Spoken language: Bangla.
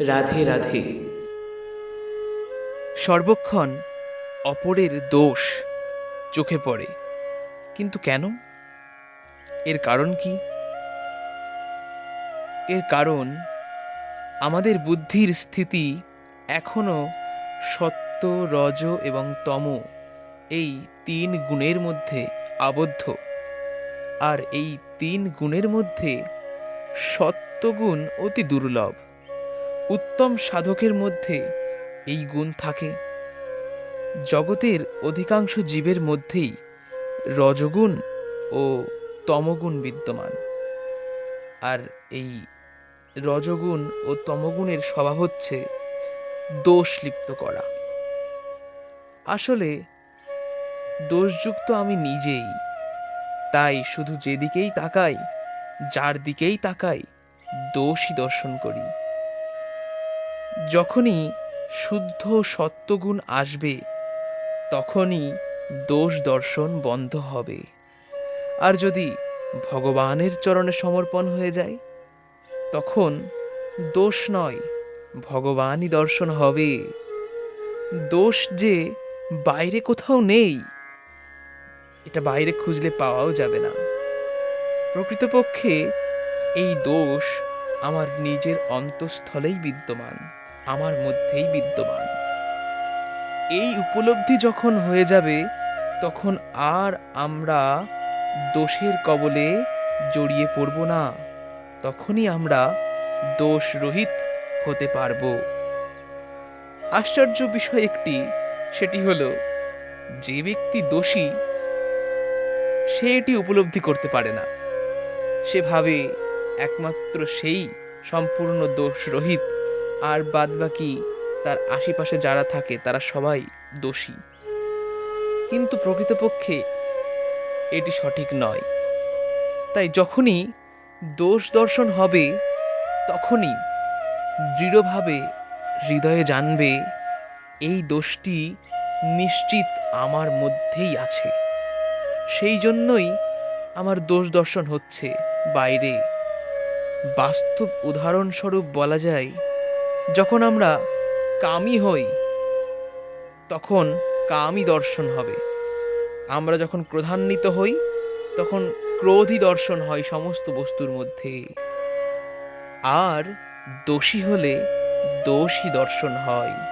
রাধে রাধে। সর্বক্ষণ অপরের দোষ চোখে পড়ে। কিন্তু কেন? এর কারণ কি? এর কারণ, আমাদের বুদ্ধির স্থিতি এখনও সত্য, রজ এবং তম এই তিন গুণের মধ্যে আবদ্ধ। আর এই তিন গুণের মধ্যে সত্যগুণ অতি দুর্লভ। উত্তম সাধকের মধ্যে এই গুণ থাকে। জগতের অধিকাংশ জীবের মধ্যেই রজগুণ ও তমগুণ বিদ্যমান। আর এই রজগুণ ও তমগুণের স্বভাব হচ্ছে দোষ লিপ্ত করা। আসলে দোষযুক্ত আমি নিজেই। তাই শুধু যেদিকেই তাকাই, যার দিকেই তাকাই, দোষই দর্শন করি। যখনই শুদ্ধ সত্যগুণ আসবে, তখনই দোষ দর্শন বন্ধ হবে। আর যদি ভগবানের চরণে সমর্পণ হয়ে যায়, তখন দোষ নয়, ভগবানই দর্শন হবে। দোষ যে বাইরে কোথাও নেই, এটা বাইরে খুঁজলে পাওয়াও যাবে না। প্রকৃতপক্ষে এই দোষ আমার নিজের অন্তঃস্থলেই বিদ্যমান। আমার মধ্যেই বিদ্যমান। এই উপলব্ধি যখন হয়ে যাবে, তখন আর আমরা দোষের কবলে জড়িয়ে পড়ব না। তখনই আমরা দোষ রহিত হতে পারব। আশ্চর্য বিষয় একটি, সেটি হলো, যে ব্যক্তি দোষী, সে এটি উপলব্ধি করতে পারে না। সে ভাবে একমাত্র সেই সম্পূর্ণ দোষ রহিত আর বাদবাকি তার আশেপাশে যারা থাকে, তারা সবাই দোষী। কিন্তু প্রকৃতপক্ষে এটি সঠিক নয়। তাই যখনই দোষ দর্শন হবে, তখনই দৃঢ়ভাবে হৃদয়ে জানবে, এই দোষটি নিশ্চিত আমার মধ্যেই আছে। সেই জন্যই আমার দোষ দর্শন হচ্ছে। বাইরে বাস্তব উদাহরণস্বরূপ বলা যায় যখন আমরা কামি হই, তখন কামই দর্শন হবে। আমরা যখন ক্রোধান্বিত হই, তখন ক্রোধই দর্শন হয় সমস্ত বস্তুর মধ্যে। আর দোষী হলে দোষী দর্শন হয়।